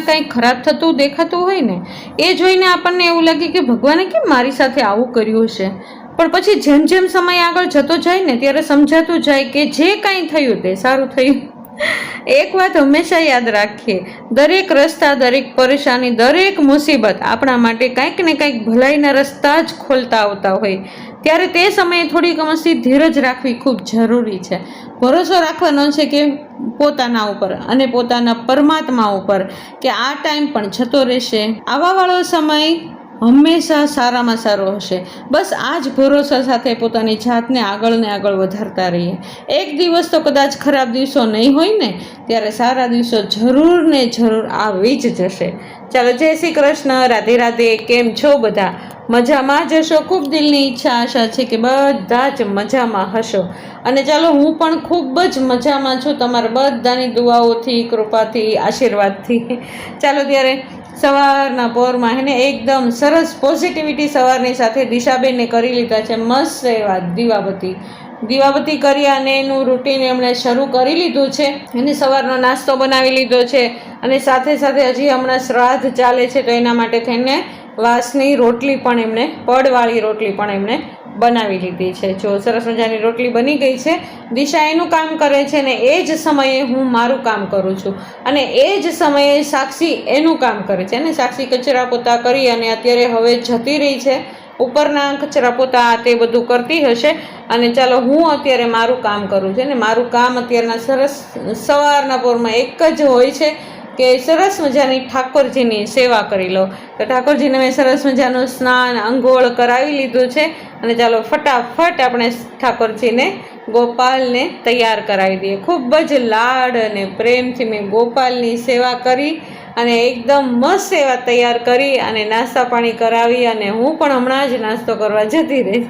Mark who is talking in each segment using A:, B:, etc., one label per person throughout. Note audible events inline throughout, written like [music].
A: ક્યારેક કંઈ ખરાબ થતું દેખાતું હોય ને, એ જોઈને આપણને એવું લાગે કે ભગવાને કેમ મારી સાથે આવું કર્યું હશે? પણ પછી જેમ જેમ સમય આગળ જતો જાય ને, ત્યારે સમજાતું જાય કે જે કાંઈ થયું તે સારું થયું. એક વાત હંમેશા યાદ રાખીએ, દરેક રસ્તા, દરેક પરેશાની, દરેક મુસીબત આપણા માટે કંઈક ને કંઈક ભલાઈના રસ્તા જ ખોલતા આવતા હોય. ત્યારે તે સમયે થોડીક અમસ્તી ધીરજ રાખવી ખૂબ જરૂરી છે. ભરોસો રાખવાનો છે કે પોતાના ઉપર અને પોતાના પરમાત્મા ઉપર કે આ ટાઈમ પણ જતો રહેશે. આવાવાળો સમય હંમેશા સારામાં સારો હશે. બસ આ જ ભરોસા સાથે પોતાની જાતને આગળ ને આગળ વધારતા રહીએ. એક દિવસ તો કદાચ ખરાબ દિવસો નહીં હોય ને, ત્યારે સારા દિવસો જરૂર ને જરૂર આવી જ જશે. ચાલો જય શ્રી કૃષ્ણ, રાધે રાધે, કેમ છો બધા? મજામાં જ હશો? ખૂબ દિલની ઈચ્છા, આશા છે કે બધા જ મજામાં હશો. અને ચાલો હું પણ ખૂબ જ મજામાં છું તમારા બધાની દુઆઓથી, કૃપાથી, આશીર્વાદથી. ચાલો ત્યારે સવારના પોરમાં એને એકદમ સરસ પોઝિટિવિટી સવારની સાથે દિશાબેને કરી લીધા છે. મસ્ત એવા દીવાબત્તી. દીવાબત્તી કરી અને એનું રૂટીન એમણે શરૂ કરી લીધું છે. એને સવારનો નાસ્તો બનાવી લીધો છે અને સાથે સાથે હજી હમણાં શ્રાદ્ધ ચાલે છે તો એના માટે થઈને વાસની રોટલી પણ એમણે, પડવાળી રોટલી પણ એમણે બનાવી લીધી છે. જો સરસ મજાની રોટલી બની ગઈ છે, દિશા એનું કામ કરે છે ને એ જ સમયે હું મારું કામ કરું છું. અને એ જ સમયે સાક્ષી એનું કામ કરે છે. અને સાક્ષી કચરા પોતા કરી અને અત્યારે હવે જતી રહી છે. ઉપરના કચરા પોતા તે બધું કરતી હશે. અને ચાલો હું અત્યારે મારું કામ કરું છું ને મારું કામ અત્યારના સરસ સવારના પોરમાં એક જ હોય છે કે સરસ મજાની ઠાકોરજીની સેવા કરી લો. તો ઠાકોરજીને મેં સરસ મજાનું સ્નાન અંગોળ કરાવી લીધું છે અને ચાલો ફટાફટ આપણે ઠાકોરજીને, ગોપાલને તૈયાર કરાવી દઈએ. ખૂબ જ લાડ અને પ્રેમથી મેં ગોપાલની સેવા કરી અને એકદમ મસ્ત સેવા તૈયાર કરી અને નાસ્તા પાણી કરાવી અને હું પણ હમણાં જ નાસ્તો કરવા જતી રહીશ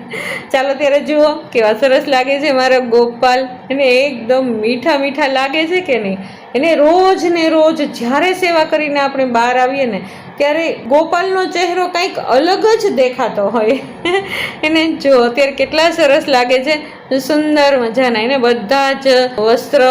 A: ચાલો ત્યારે જુઓ કેવા સરસ લાગે છે મારો ગોપાલ. એને એકદમ મીઠા મીઠા લાગે છે કે નહીં? એને રોજ ને રોજ જ્યારે સેવા કરીને આપણે બહાર આવીએ ને, ત્યારે ગોપાલનો ચહેરો કંઈક અલગ જ દેખાતો હોય. એને જો, અત્યારે કેટલા સરસ લાગે છે. સુંદર મજાના. એને બધા જ વસ્ત્ર,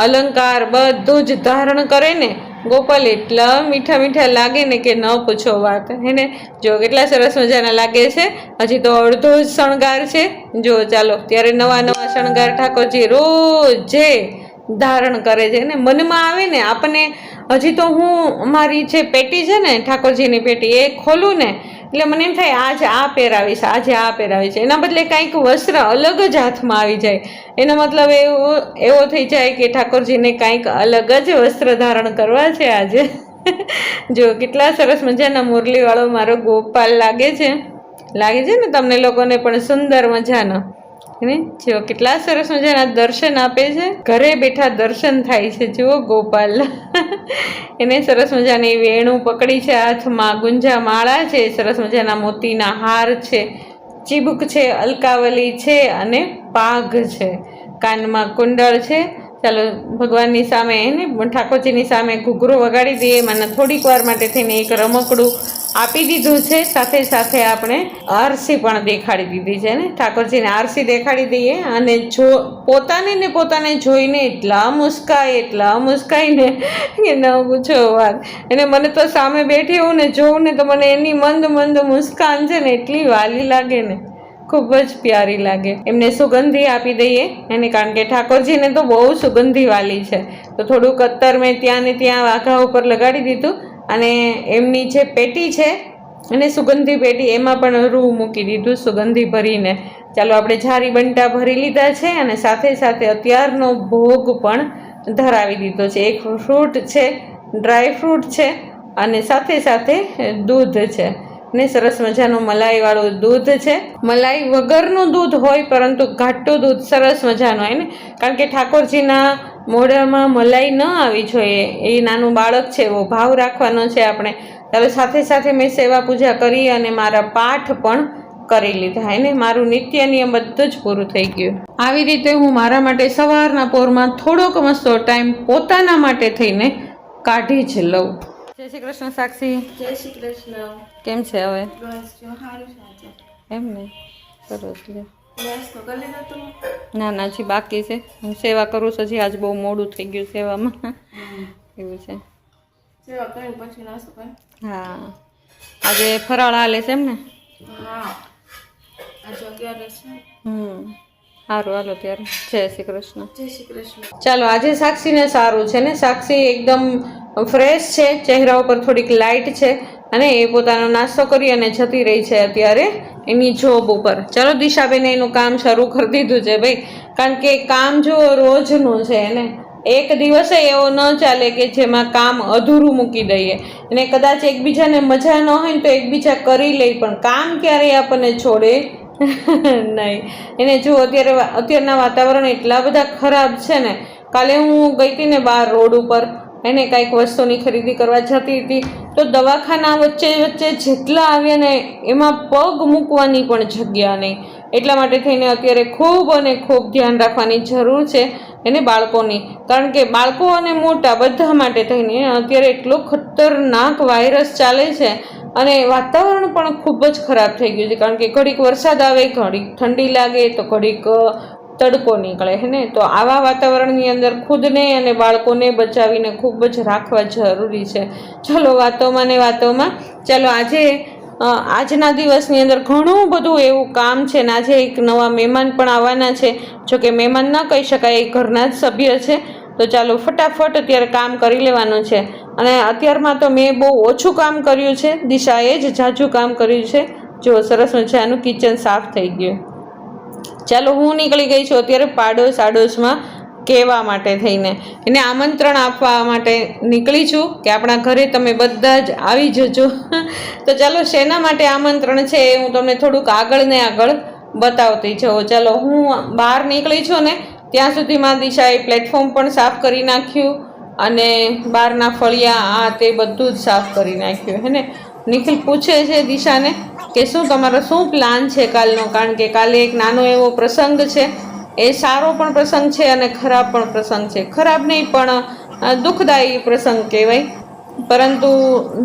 A: અલંકાર બધું જ ધારણ કરે ને ગોપાલ, એટલા મીઠા મીઠા લાગે ને કે ન પૂછો વાત. હેને જો કેટલા સરસ મજાના લાગે છે. હજી તો અડધો જ શણગાર છે. જો ચાલો, ત્યારે નવા નવા શણગાર ઠાકોરજી રોજે ધારણ કરે છે. ને મનમાં આવે ને, આપણને હજી તો હું મારી જે પેટી છે ને, ઠાકોરજીની પેટી, એ ખોલું ને એટલે મને એમ થાય, આજે આ પહેરાવીશ, આજે આ પહેરાવીશ. એના બદલે કાંઈક વસ્ત્ર અલગ જ હાથમાં આવી જાય. એનો મતલબ એવો એવો થઈ જાય કે ઠાકોરજીને કાંઈક અલગ જ વસ્ત્ર ધારણ કરવા છે આજે. [laughs] જો, કેટલા સરસ મજાના મુરલીવાળો મારો ગોપાલ લાગે છે. લાગે છે ને તમને લોકોને પણ સુંદર મજાનો? ને? જો કેટલા સરસ મજાના દર્શન આપે છે. ઘરે બેઠા દર્શન થાય છે. જુઓ ગોપાલ. [laughs] એને સરસ મજાની વેણું પકડી છે, હાથમાં ગુંજા માળા છે, સરસ મજાના મોતીના હાર છે, ચીબુક છે, અલકાવલી છે અને પાઘ છે, કાનમાં કુંડળ છે. ચાલો, ભગવાનની સામે એને ઠાકોરજીની સામે ઘૂઘરો વગાડી દઈએ. મને થોડીક વાર માટે થઈને એક રમકડું આપી દીધું છે. સાથે સાથે આપણે આરસી પણ દેખાડી દીધી છે ને. ઠાકોરજીને આરસી દેખાડી દઈએ અને જો પોતાને ને પોતાને જોઈને એટલા મુસ્કાય, એટલા મુસ્કાઈને કે ન પૂછો વાત. એને મને તો સામે બેઠી હોઉં ને જોઉં ને તો મને એની મંદ મંદ મુસ્કાન છે ને, એટલી વાલી લાગે ને. ખૂબ જ પ્યારી લાગે. એમને સુગંધી આપી દઈએ. એને કારણ કે ઠાકોરજીને તો બહુ સુગંધી વાલી છે. તો થોડુંક અત્તર મેં ત્યાં ને ત્યાં વાઘા ઉપર લગાડી દીધું અને એમની જે પેટી છે અને સુગંધી પેટી એમાં પણ રૂ મૂકી દીધું સુગંધી ભરીને. ચાલો, આપણે જારી બંટા ભરી લીધા છે અને સાથે સાથે અત્યારનો ભોગ પણ ધરાવી દીધો છે. એક ફ્રૂટ છે, ડ્રાય ફ્રૂટ છે અને સાથે સાથે દૂધ છે. ને સરસ મજાનું મલાઈવાળું દૂધ છે. મલાઈ વગરનું દૂધ હોય, પરંતુ ઘાટું દૂધ સરસ મજાનું હોય ને? કારણ કે ઠાકોરજીના મોઢામાં મલાઈ ન આવી જોઈએ. એ નાનું બાળક છે, એવો ભાવ રાખવાનો છે આપણે. ત્યારે સાથે સાથે મેં સેવા પૂજા કરી અને મારા પાઠ પણ કરી લીધા એને મારું નિત્ય નિયમ બધું જ પૂરું થઈ ગયું. આવી રીતે હું મારા માટે સવારના પોરમાં થોડોક મસ્તો ટાઈમ પોતાના માટે થઈને કાઢી જ લઉં. જય શ્રી કૃષ્ણ સાક્ષી.
B: જય શ્રી કૃષ્ણ.
A: કેમ છે હવે? એમ ને? સરસ લે ના ના હજી બાકી છે. હું સેવા કરું છું હજી આજ બહુ મોડું થઈ ગયું સેવામાં. એવું છે. હા. આજે ફરાળ હાલે છે એમ ને? હમ. સારું હાલો ત્યારે. જય શ્રી કૃષ્ણ.
B: જય શ્રી કૃષ્ણ.
A: ચાલો આજે સાક્ષીને સારું છે ને? સાક્ષી એકદમ ફ્રેશ છે ચહેરા ઉપર થોડીક લાઇટ છે અને એ પોતાનો નાસ્તો કરી અને જતી રહી છે અત્યારે એની જોબ ઉપર. ચાલો દિશાબેને એનું કામ શરૂ કરી દીધું છે ભાઈ. કારણ કે કામ જો રોજનું છે એને એક દિવસે એવો ન ચાલે કે જેમાં કામ અધૂરું મૂકી દઈએ. અને કદાચ એકબીજાને મજા ન હોય ને તો એકબીજા કરી લે પણ કામ ક્યારેય આપણને છોડે [laughs] નહીં. એને જો અત્યારે અત્યારના વાતાવરણ એટલા બધા ખરાબ છે ને, કાલે હું ગઈ હતી ને બહાર રોડ ઉપર, એને કાંઈક વસ્તુની ખરીદી કરવા જતી હતી, તો દવાખાના વચ્ચે વચ્ચે જેટલા આવ્યા ને, એમાં પગ મૂકવાની પણ જગ્યા નહીં. એટલા માટે થઈને અત્યારે ખૂબ અને ખૂબ ધ્યાન રાખવાની જરૂર છે એને બાળકોની. કારણ કે બાળકો અને મોટા બધા માટે થઈને અત્યારે એટલો ખતરનાક વાયરસ ચાલે છે અને વાતાવરણ પણ ખૂબ જ ખરાબ થઈ ગયું છે, કારણ કે ઘડીક વરસાદ આવે, ઘડીક ઠંડી લાગે, તો ઘડીક તડકો નીકળે, હે ને? તો આવા વાતાવરણની અંદર ખુદને અને બાળકોને બચાવીને ખૂબ જ રાખવા જરૂરી છે. ચલો, વાતોમાં ને વાતોમાં. ચાલો, આજે આજના દિવસની અંદર ઘણું બધું એવું કામ છે ને આજે એક નવા મહેમાન પણ આવવાના છે. જો કે મહેમાન ન કહી શકાય, એ ઘરના જ સભ્ય છે. તો ચાલો ફટાફટ અત્યારે કામ કરી લેવાનું છે. અને અત્યારમાં તો મેં બહુ ઓછું કામ કર્યું છે. દિશાએ જ ઝાઝું કામ કર્યું છે. જો સરસ મજાનું કિચન સાફ થઈ ગયું. ચાલો હું નીકળી ગઈ છું અત્યારે પાડોશ આડોશમાં કહેવા માટે થઈને. એને આમંત્રણ આપવા માટે નીકળી છું કે આપણા ઘરે તમે બધા જ આવી જજો. તો ચાલો શેના માટે આમંત્રણ છે હું તમને થોડુંક આગળ ને આગળ બતાવતી જાઉં. ચાલો હું બહાર નીકળી છું ને ત્યાં સુધીમાં દિશાએ પ્લેટફોર્મ પણ સાફ કરી નાખ્યું અને બહારના ફળિયા, આ તે બધું જ સાફ કરી નાખ્યું, હે ને? નિખિલ પૂછે છે દિશાને કે શું તમારો શું પ્લાન છે કાલનો? કારણ કે કાલે એક નાનો એવો પ્રસંગ છે. એ સારો પણ પ્રસંગ છે અને ખરાબ પણ પ્રસંગ છે. ખરાબ નહીં, પણ દુઃખદાયી પ્રસંગ કહેવાય. પરંતુ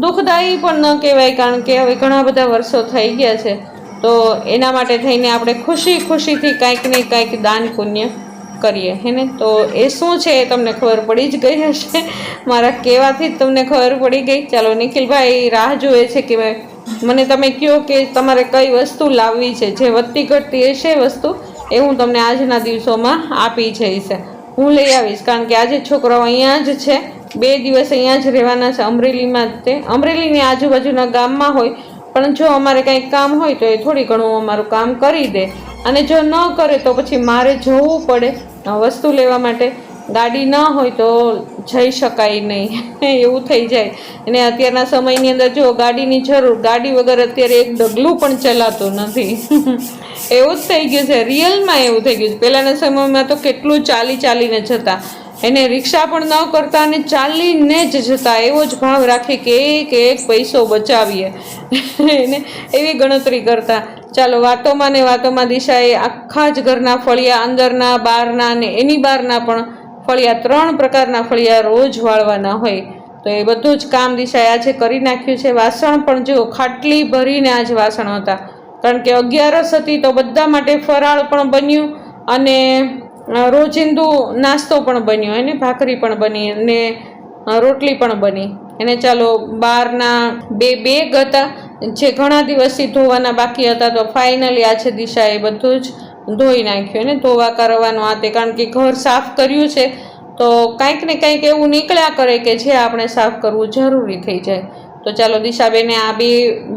A: દુઃખદાયી પણ ન કહેવાય, કારણ કે હવે ઘણા બધા વર્ષો થઈ ગયા છે. તો એના માટે થઈને આપણે ખુશી ખુશીથી કાંઈક ને કાંઈક દાન પુણ્ય કરીએ હેને તો એ શું છે એ તમને ખબર પડી જ ગઈ હશે. મારા કહેવાથી જ તમને ખબર પડી ગઈ. ચાલો, નિખિલભાઈ, રાહ જુએ છે કે મને તમે કહો કે તમારે કઈ વસ્તુ લાવવી છે? જે વધતી ઘટતી હશે વસ્તુ? એ હું તમને આજના દિવસોમાં આપી જઈશ. હું લઈ આવીશ, કારણ કે આજે છોકરાઓ અહીંયા જ છે. બે દિવસ અહીંયા જ રહેવાના છે અમરેલીમાં જ તે. અમરેલીની આજુબાજુના ગામમાં હોય, પણ જો અમારે કંઈક કામ હોય તો એ થોડી ઘણું અમારું કામ કરી દે. અને જો ન કરે તો પછી મારે જવું પડે વસ્તુ લેવા માટે. ગાડી ન હોય તો જઈ શકાય નહીં. [laughs] એવું થઈ જાય. અને અત્યારના સમયની અંદર જો ગાડીની જરૂર, ગાડી વગર અત્યારે એક ડગલું પણ ચલાતું નથી. [laughs] એવું જ થઈ ગયું છે. રિયલમાં એવું થઈ ગયું છે. પહેલાંના સમયમાં તો કેટલું ચાલી ચાલીને જતા. એને રિક્ષા પણ ન કરતા અને ચાલીને જ જતા. એવો જ ભાવ રાખે કે એક એક પૈસો બચાવીએ. [laughs] એને એવી ગણતરી કરતા. ચાલો, વાતોમાં ને વાતોમાં દિશાએ આખા જ ઘરના ફળિયા, અંદરના બહારના ને એની બહારના પણ ફળિયા, ત્રણ પ્રકારના ફળિયા રોજ વાળવાના હોય. તો એ બધું જ કામ દિશાએ આજે કરી નાખ્યું છે. વાસણ પણ જો ખાટલી ભરીને આજ વાસણ હતા. કારણ કે અગિયારસ હતી તો બધા માટે ફરાળ પણ બન્યું અને રોજિંદુ નાસ્તો પણ બન્યો. એને ભાખરી પણ બની અને રોટલી પણ બની. એને ચાલો, બહારના બે બેગ હતા. જે ઘણા દિવસથી ધોવાના બાકી હતા તો ફાઇનલી આજે દિશાએ બધું જ ધોઈ નાખ્યું ને ધોવા કરવાનું આ તે કારણ કે ઘર સાફ કર્યું છે. તો કાંઈક ને કાંઈક એવું નીકળ્યા કરે કે જે આપણે સાફ કરવું જરૂરી થઈ જાય. તો ચાલો દિશાબેને આ બે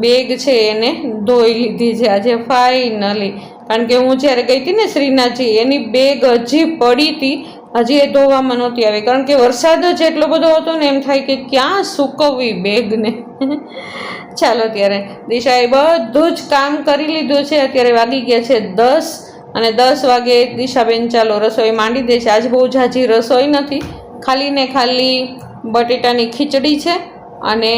A: બેગ છે એને ધોઈ લીધી છે આજે ફાઇનલી કારણ કે હું જ્યારે ગઈ હતી ને શ્રીનાથજી, એની બેગ હજી પડી હતી. હજી એ ધોવામાં નહોતી આવી. કારણ કે વરસાદ જ એટલો બધો હતો ને એમ થાય કે ક્યાં સૂકવવી બેગને. [laughs] ચાલો ત્યારે. દિશાએ બધું જ કામ કરી લીધું છે. અત્યારે વાગી ગયા છે દસ અને દસ વાગે દિશાબેન ચાલો રસોઈ માંડી દે છે. આજ બહુ ઝાઝી રસોઈ નથી. ખાલી ને ખાલી બટેટાની ખીચડી છે અને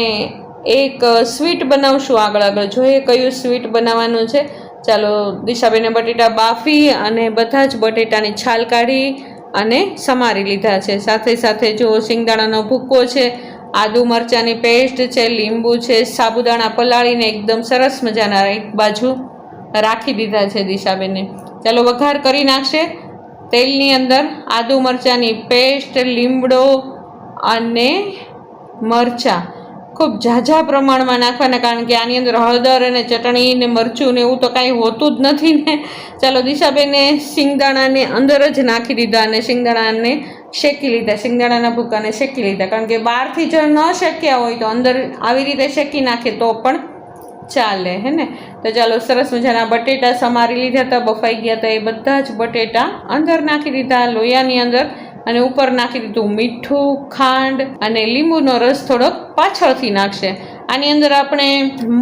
A: એક સ્વીટ બનાવશું આગળ આગળ. જોઈએ કયું સ્વીટ બનાવવાનું છે. ચાલો દિશાબેને બટેટા બાફી અને બધા જ બટેટાની છાલ કાઢી અને સમારી લીધા છે. સાથે સાથે જો શિંગદાણાનો ભૂક્કો છે, આદુ મરચાંની પેસ્ટ છે, લીંબુ છે, સાબુદાણા પલાળીને એકદમ સરસ મજાના એક બાજુ રાખી દીધા છે દિશાબેને. ચાલો વઘાર કરી નાખશે. તેલની અંદર આદુ મરચાંની પેસ્ટ લીમડો અને મરચાં. ખૂબ ઝાઝા પ્રમાણમાં નાખવાના કારણ કે આની અંદર હળદર અને ચટણી ને મરચું ને એવું તો કાંઈ હોતું જ નથી ને. ચાલો દિશાબેને શિંગદાણાને અંદર જ નાખી દીધા અને શિંગદાણાને શેકી લીધા, શિંગદાણાના ભૂકાને શેકી લીધા. કારણ કે બહારથી જો ન શેક્યા હોય તો અંદર આવી રીતે શેકી નાખે તો પણ ચાલે, હે ને? તો ચાલો સરસ મજાના બટેટા સમારી લીધા હતા, બફાઈ ગયા હતા એ બધા જ બટેટા અંદર નાખી દીધા, લોયાની અંદર અને ઉપર નાખી દીધું મીઠું, ખાંડ અને લીંબુનો રસ થોડોક પાછળથી નાખશે. આની અંદર આપણે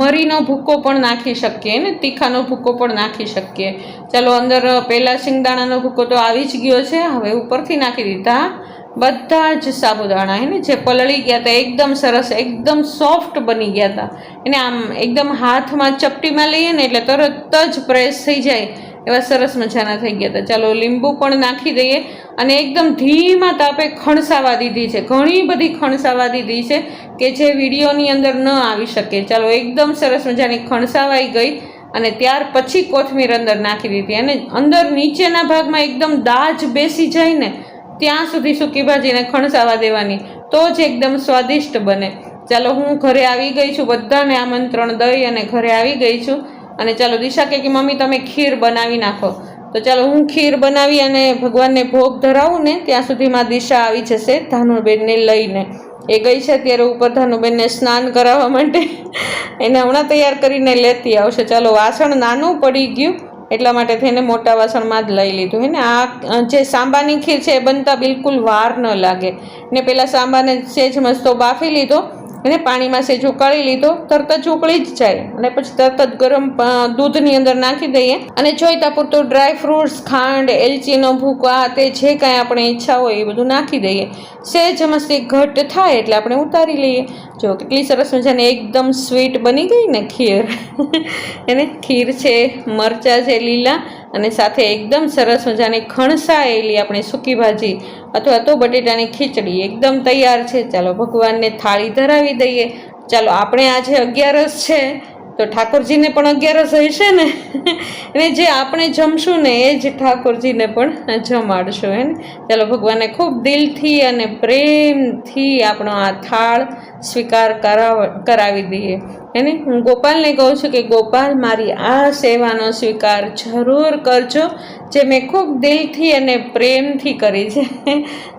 A: મરીનો ભૂકો પણ નાખી શકીએ ને, તીખાનો ભૂકો પણ નાખી શકીએ. ચાલો, અંદર પહેલાં શિંગદાણાનો ભૂકો તો આવી જ ગયો છે. હવે ઉપરથી નાખી દીધા બધા જ સાબુદાણા એને જે પલળી ગયા હતા, એકદમ સરસ, એકદમ સોફ્ટ બની ગયા હતા. એને આમ એકદમ હાથમાં ચપટીમાં લઈએ ને, એટલે તરત જ પ્રેસ થઈ જાય. એવા સરસ મજાના થઈ ગયા હતા. ચાલો લીંબુ પણ નાખી દઈએ. અને એકદમ ધીમા તાપે ખણસાવા દીધી છે. ઘણી બધી ખણસાવા દીધી છે કે જે વિડીયોની અંદર ન આવી શકે. ચાલો એકદમ સરસ મજાની ખણસાવાઈ ગઈ અને ત્યાર પછી કોથમીર અંદર નાખી દીધી. અને અંદર નીચેના ભાગમાં એકદમ દાજ બેસી જાય ને, ત્યાં સુધી સૂકી ભાજીને ખણસાવા દેવાની. તો જ એકદમ સ્વાદિષ્ટ બને. ચાલો હું ઘરે આવી ગઈ છું. બધાને આમંત્રણ દઈ અને ઘરે આવી ગઈ છું. અને ચાલો દિશા કહે કે, મમ્મી, તમે ખીર બનાવી નાખો. તો ચાલો હું ખીર બનાવી અને ભગવાનને ભોગ ધરાવું ને, ત્યાં સુધીમાં દિશા આવી જશે ધાનુબેનને લઈને. એ ગઈ છે ત્યારે ઉપર ધાનુબેનને સ્નાન કરાવવા માટે. એને હમણાં તૈયાર કરીને લેતી આવશે. ચાલો, વાસણ નાનું પડી ગયું, એટલા માટે થઈને મોટા વાસણમાં જ લઈ લીધું. હે ને, આ જે સાંબાની ખીર છે એ બનતા બિલકુલ વાર ન લાગે. ને પહેલાં સાંબાને સેજ મસ્તો બાફી લીધો. અને પાણીમાં સેજ ઉકાળી લીધો, તરત જ ઉકળી જ જાય. અને પછી તરત જ ગરમ દૂધની અંદર નાખી દઈએ. અને જોઈતા પૂરતું ડ્રાય ફ્રૂટ્સ, ખાંડ, એલચીનો ભૂકો, આ તે જે કાંઈ આપણે ઈચ્છા હોય એ બધું નાખી દઈએ. સેજ મસ્તી ઘટ થાય એટલે આપણે ઉતારી લઈએ. જો, કેટલી સરસ મજાની, એકદમ સ્વીટ બની ગઈ ને ખીર. [laughs] એને ખીર છે, મરચાં છે, લીલા અને સાથે એકદમ સરસ મજાની ખણસાયેલી આપણી સૂકી ભાજી અથવા તો બટેટાની ખીચડી એકદમ તૈયાર છે. ચાલો ભગવાનને થાળી ધરાવી દઈએ. ચાલો, આપણે આજે અગિયારસ છે. તો ઠાકોરજીને પણ અગિયારસ હશે ને? અને જે આપણે જમશું ને, એ જ ઠાકોરજીને પણ જમાડશું, હે ને? ચાલો, ભગવાનને ખૂબ દિલથી અને પ્રેમથી આપણો આ થાળ સ્વીકાર કરાવી દઈએ. એને હું ગોપાલને કહું છું કે, ગોપાલ, મારી આ સેવાનો સ્વીકાર જરૂર કરજો, જે મેં ખૂબ દિલથી અને પ્રેમથી કરી છે.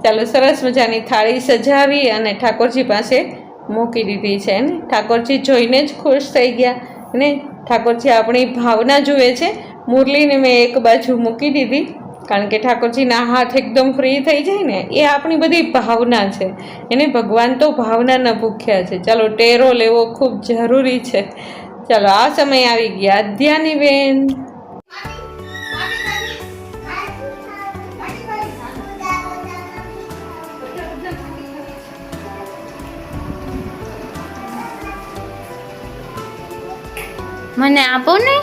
A: ચાલો, સરસ મજાની થાળી સજાવી અને ઠાકોરજી પાસે મૂકી દીધી છે ને? ઠાકોરજી જોઈને જ ખુશ થઈ ગયા. ને ઠાકોરજી આપણી ભાવના જુએ છે. મુરલીને મેં એક બાજુ મૂકી દીધી. કારણ કે ઠાકોરજીના હાથ એકદમ ફ્રી થઈ જાય ને, એ આપણી બધી ભાવના છે. એને ભગવાન તો ભાવનાના ભૂખ્યા છે. ચાલો, ટેરો લેવો ખૂબ જરૂરી છે. ચાલો, આ સમય આવી ગયા. અધ્યાની
C: મને આપો ને?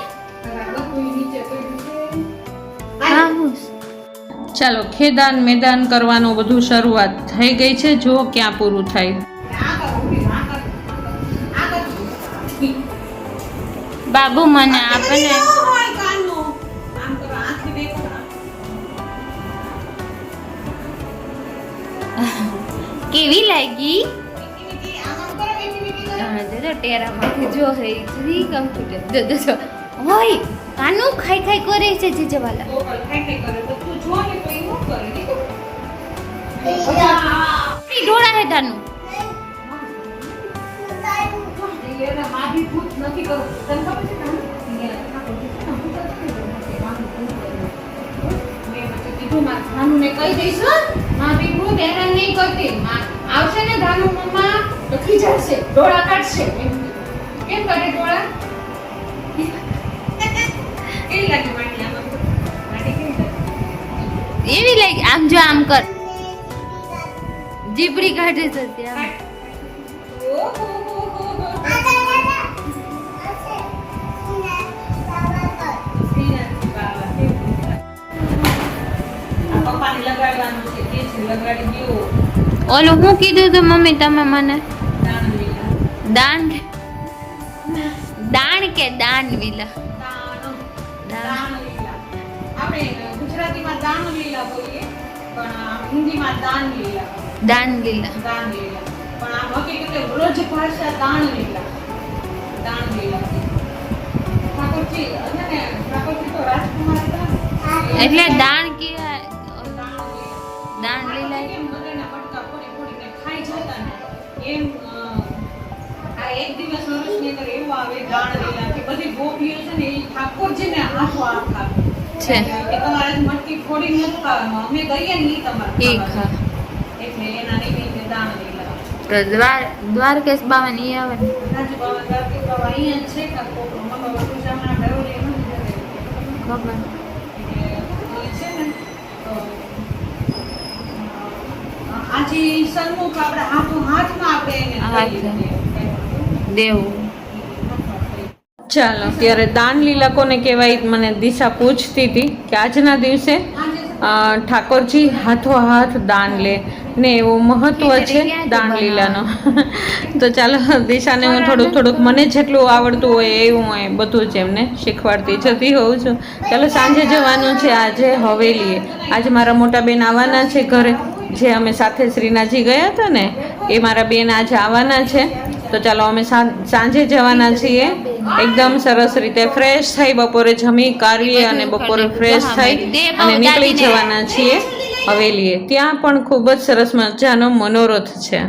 A: ચાલો ખેદાન મેદાન કરવાનું બધું શરૂઆત થઈ ગઈ છે. જો ક્યાં પૂરું થાય.
C: બાબુ મને આપો હા, જો જો જો. હે જી કમ્પ્યુટર જો જો જો હોય કાનું ખાઈ ખાઈ કરે. છે જીજવાલા ઈ ઢોળા હે તાનું
B: કહી દઈશ. માં દીકરું હેરાન નહીં કરતી. આવશે ને ધાનુ મમ્મા? તો ખીજાશે ડોળા કાઢશે. કેમ કરે ડોળા કેવી લાગે માટી આમાં?
C: એવી લાગી આમ જો આમ કર. જીબડી કાઢે છે ત્યાં. ઓલું હું કીધું તું મમ્મી તમે મને? દાન દાણ કે દાન વિલા દાન.
A: લીલા આપણે ગુજરાતીમાં દાણ લીલા બોલીએ પણ હિન્દીમાં દાન લીલા
C: દાન લીલા
A: દાન લીલા પણ આ હકીકતે વ્રજ ભાષા દાણ લીલા દાણ લીલા ઠાકોરજી અને ને ઠાકોરજી તો રાજકુમાર હતા
C: એટલે દાણ કે
A: દાણ લીલા. બધાના ખાઈ જતા ને એમ એક દિવસ વર્ષની અંદર એવું આવે ગાણ લીલા કે બધી ગોપીઓ છે ને એ ઠાકોરજીને હાથો હાથ આપે
C: છે.
A: કે તમારે મટકી ફોડી ખાવાનું. અમે કહીએ ને તમારે
C: એક
A: એટલે એના નિમિત્તે દાણ લીલા
C: તો દ્વાર દ્વારકેશ બાવન ઈ આવે ને?
A: રાજુ અહીંયા છે કાં કોક મમ્મી બાપુ જામના ડરોલી એમ
C: ખબર.
A: ને આજે સન્મુખ આપણે હાથો હાથમાં આપણે એને.
C: દેવું.
A: ચાલો અત્યારે દાન લીલા કોને કહેવાય મને દિશા પૂછતી હતી કે આજના દિવસે ઠાકોરજી હાથો હાથ દાન લે ને એવું મહત્વ છે દાન લીલાનો. [laughs] તો ચાલો દિશાને હું થોડુંક થોડુંક મને જેટલું આવડતું હોય એવું હું બધું જ એમને શીખવાડતી જતી હોઉં છું. ચાલો સાંજે જવાનું છે આજે હવેલીએ. આજે મારા મોટા બેન આવવાના છે ઘરે. જે અમે સાથે શ્રીનાથજી ગયા હતા ને એ મારા બેન આજે આવવાના છે. તો ચાલો અમે સાંજે જવાના છીએ એકદમ સરસ રીતે ફ્રેશ થઈ બપોરે જમી કાઢીએ અને બપોરે ફ્રેશ થઈ અને નીકળી જવાના છીએ હવેલીએ ત્યાં પણ ખૂબ જ સરસ મજાનો મનોરથ છે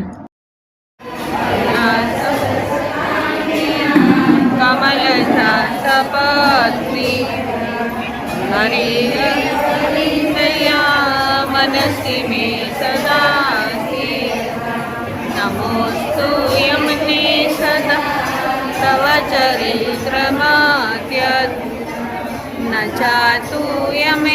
A: મનસી મે સદા તવ ચરિત્રમાત્ય ન જાતુ યમ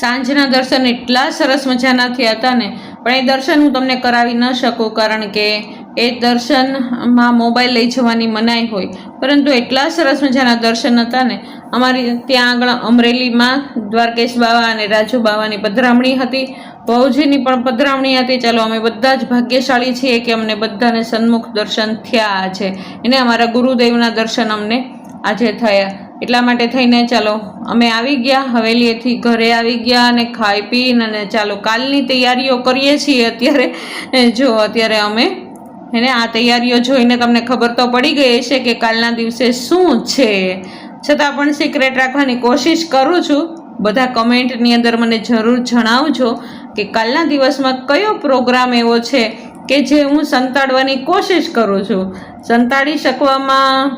A: સાંજના દર્શન એટલા સરસ મજાના થયા હતા ને. પણ એ દર્શન હું તમને કરાવી ન શકું કારણ કે એ દર્શનમાં મોબાઈલ લઈ જવાની મનાઈ હોય. પરંતુ એટલા સરસ મજાના દર્શન હતા ને. અમારી ત્યાં આગળ અમરેલીમાં દ્વારકેશ બાવા અને રાજુ બાવાની પધરામણી હતી. ભવજીની પણ પધરામણી હતી. ચાલો, અમે બધા જ ભાગ્યશાળી છીએ કે અમને બધાને સન્મુખ દર્શન થયા છે. એને અમારા ગુરુદેવના દર્શન અમને આજે થયા. એટલા માટે થઈને ચાલો, અમે આવી ગયા, હવેલીએથી ઘરે આવી ગયા અને ખાઈ પીને અને ચાલો કાલની તૈયારીઓ કરીએ છીએ અત્યારે. જો, અત્યારે અમે એને આ તૈયારીઓ જોઈને તમને ખબર તો પડી ગઈ છે કે કાલના દિવસે શું છે. છતાં પણ સિક્રેટ રાખવાની કોશિશ કરું છું. બધા કમેન્ટની અંદર મને જરૂર જણાવજો કે કાલના દિવસમાં કયો પ્રોગ્રામ એવો છે કે જે હું સંતાડવાની કોશિશ કરું છું. સંતાડી શકવામાં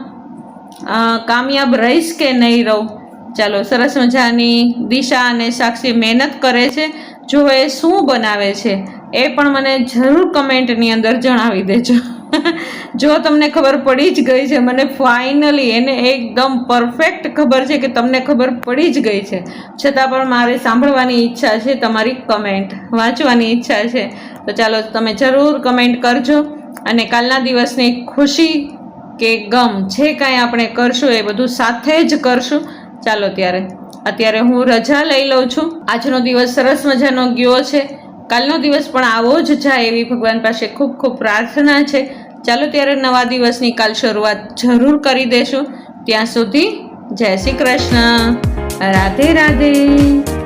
A: કામયાબ રહીશ કે નહીં રહું? ચાલો, સરસ મજાની દિશા અને સાક્ષી મહેનત કરે છે. જો એ શું બનાવે છે, એ પણ મને જરૂર કમેન્ટની અંદર જણાવી દેજો. [laughs] જો તમને ખબર પડી જ ગઈ છે, મને ફાઇનલી એને એકદમ પરફેક્ટ ખબર છે કે તમને ખબર પડી જ ગઈ છે. છતાં પણ મારે સાંભળવાની ઈચ્છા છે તમારી કમેન્ટ, વાંચવાની ઈચ્છા છે. તો ચાલો, તમે જરૂર કમેન્ટ કરજો. અને કાલના દિવસની ખુશી કે ગમ જે કાંઈ આપણે કરશું એ બધું સાથે જ કરશું. ચાલો ત્યારે. અત્યારે હું રજા લઈ લઉં છું. આજનો દિવસ સરસ મજાનો ગયો છે. કાલનો દિવસ પણ આવો જ જાય એવી ભગવાન પાસે ખૂબ ખૂબ પ્રાર્થના છે. ચાલો ત્યારે નવા દિવસની કાલ શરૂઆત જરૂર કરી દેશું. ત્યાં સુધી જય શ્રી કૃષ્ણ. રાધે રાધે.